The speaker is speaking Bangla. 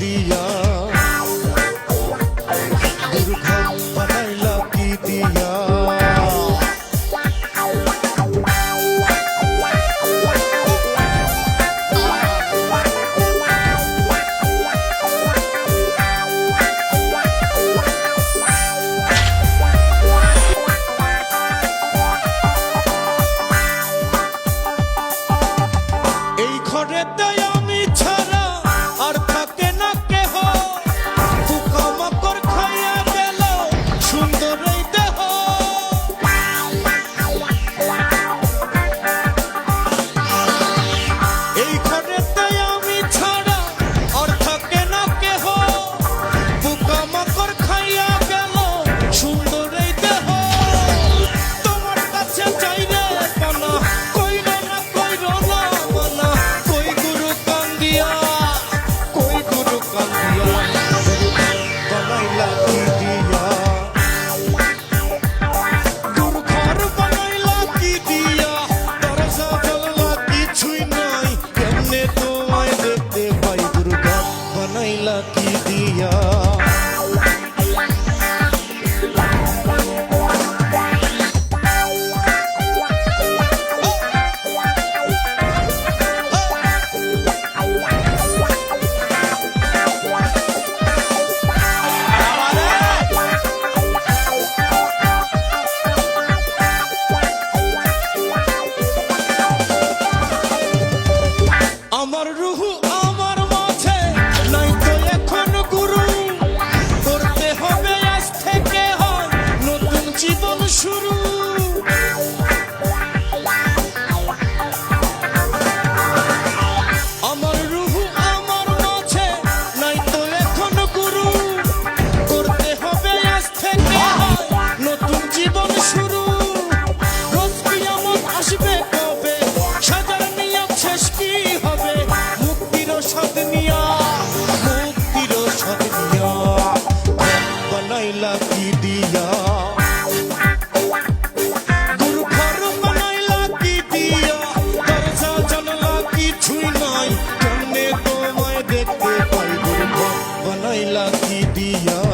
দিয়া দুর্ঘম বানাইলা কি দিয়া এই ঘরেতে fuck do you? শুরু নইলা কি দিয়া?